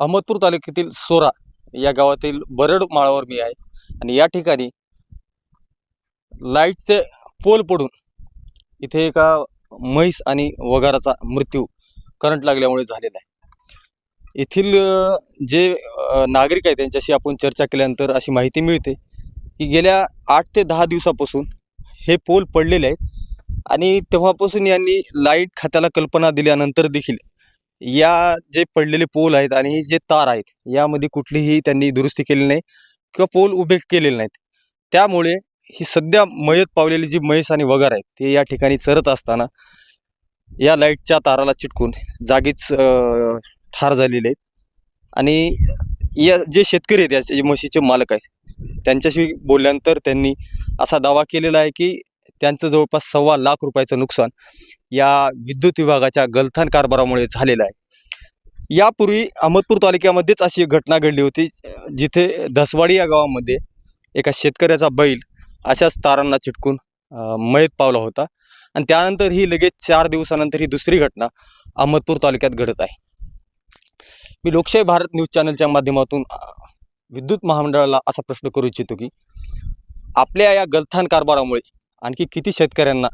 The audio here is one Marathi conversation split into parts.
अहमदपूर तालुक्यातील सोरा या गावातील बरड माळावर मी आहे. आणि या ठिकाणी लाईटचे पोल पडून इथे एका म्हैस आणि वगाराचा मृत्यू करंट लागल्यामुळे झालेला आहे. येथील जे नागरिक आहेत त्यांच्याशी आपण चर्चा केल्यानंतर अशी माहिती मिळते की गेल्या आठ ते दहा दिवसापासून हे पोल पडलेले आहेत. आणि तेव्हापासून यांनी लाइट खात्याला कल्पना दिल्यानंतर देखील या जे पडलेले पोल आहेत आणि हे जे तार आहेत यामध्ये कुठलीही त्यांनी दुरुस्ती केली नाही किंवा पोल उभे केलेले नाहीत. त्यामुळे ही सध्या मयत पावलेली जी म्हैस आणि वगार आहेत ते या ठिकाणी चरत असताना या लाईटच्या ताराला चिटकून जागीच ठार झालेले आहेत. आणि या जे शेतकरी आहेत याचे म्हशीचे मालक आहेत त्यांच्याशी बोलल्यानंतर त्यांनी असा दावा केलेला आहे की त्यांचं जवळपास सव्वा लाख रुपयाचं नुकसान या विद्युत विभागाच्या गलथान कारभारामुळे झालेलं आहे. यापूर्वी अहमदपूर तालुक्यामध्येच अशी एक घटना घडली होती जिथे धसवाडी या गावामध्ये एका शेतकऱ्याचा बैल अशाच तारांना चिटकून मयत पावला होता. आणि त्यानंतर ही लगेच चार दिवसानंतर ही दुसरी घटना अहमदपूर तालुक्यात घडत आहे. मी लोकशाही भारत न्यूज चॅनलच्या माध्यमातून विद्युत महामंडळाला असा प्रश्न करू इच्छितो की आपल्या या गलथान कारभारामुळे आणखी किती शेतकऱ्यांना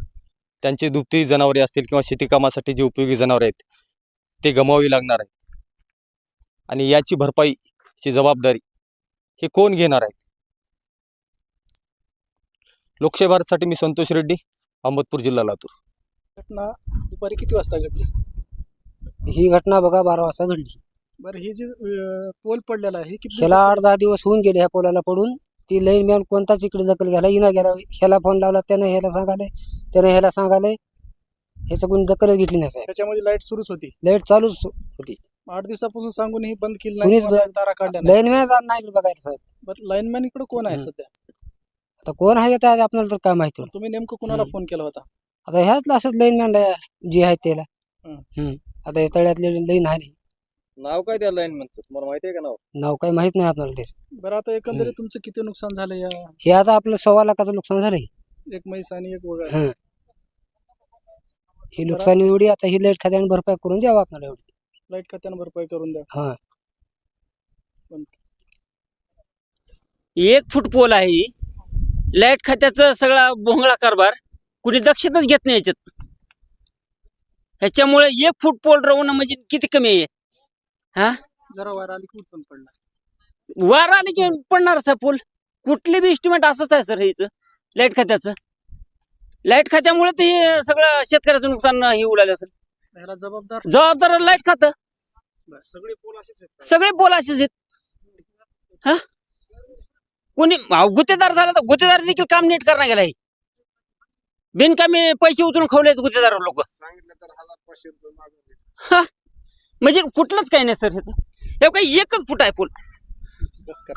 त्यांची दुभती जनावरे असतील किंवा शेतीकामासाठी जे उपयोगी जनावरे आहेत ते गमावी लागणार आहेत? आणि याची भरपाईची जबाबदारी हे कोण घेणार आहेत लोकशाही भारतसाठी मी संतोष रेड्डी अहमदपूर जिल्हा लातूर. घटना दुपारी किती वाजता घडली? ही घटना बघा बारा वाजता घडली. बरं हे जे अं, पोल पडलेला आहे हे किती ह्याला आठ दहा दिवस होऊन गेले ह्या पोलाला पडून. ती लाईन मॅन कोणताच इकडे दखल घ्यायला इना गेला. ह्याला फोन लावला त्यानं ह्याला सांगाले त्यानं ह्याला सांगाले ह्याचं कोणी दखलच घेतली नाही साहेब. त्याच्यामध्ये लाइट सुरूच होती. लाइट चालूच आठ दिवसापासून सांगून ही बंद केली कुणीच नाही बंद- तारा काढल्या नाही. लाईन नाही इकडे बघायला साहेब बरं लाईनमॅन इकडे कोण आहे हम्म. सध्या? आता कोण आहे आता आपल्याला तर काय माहिती तुम्ही नेमकं कुणाला हम्म. फोन केला होता? आता ह्याच असंच लाईन मॅन जे आहे त्याला. हम्म. हम्म. आता हे तळ्यातले लाईन आहे नाव काय त्या लाईन म्हणतात तुम्हाला माहिती आहे का नाव? नाव काही माहीत नाही आपल्याला तेच बरं आता एकंदरीत तुमचं किती नुकसान झालं या हे आता आपलं सव्वा लाखाचं नुकसान झालंय. एक म्हैस आणि एक वगैरे. हं. ही नुकसान एवढी आता ही लाइट खात्याने भरपाई करून द्यावा आपल्याला एवढी. लाइट खात्यानं भरपाई करून द्या. हा. एक फूट पोल आहे ही. लाइट खात्याचा सगळा भोंगळा कारभार कुणी दक्षताच घेत नाही याच्यात. ह्याच्यामुळे एक फूट पोल रवणं म्हणजे किती कमी आहे? जरा वारा आली की उठून पडला वार आले की पडणारच आहे पोल? कुठली बी इस्टिमेट असंच आहे सर ह्याचं लाइट खात्याचं लाइट खात्यामुळे ते हे सगळं शेतकऱ्याचं नुकसान हे उडालं असेल. ह्याला जबाबदार? जबाबदार लाइट खातं. बस, सगळे पोल असेच आहेत सगळे पोल असेच आहेत. हा? कोणी अहो, गुत्तेदार झाला तर गुत्तेदार देखील काम नीट करणार गेला आहे बिनकामी पैसे उचलून खवलेत गुत्तेदार लोक. म्हणजे कुठलंच काही नाही सर ह्याचं. हे काही एकच फुट आहे पूल बस कर.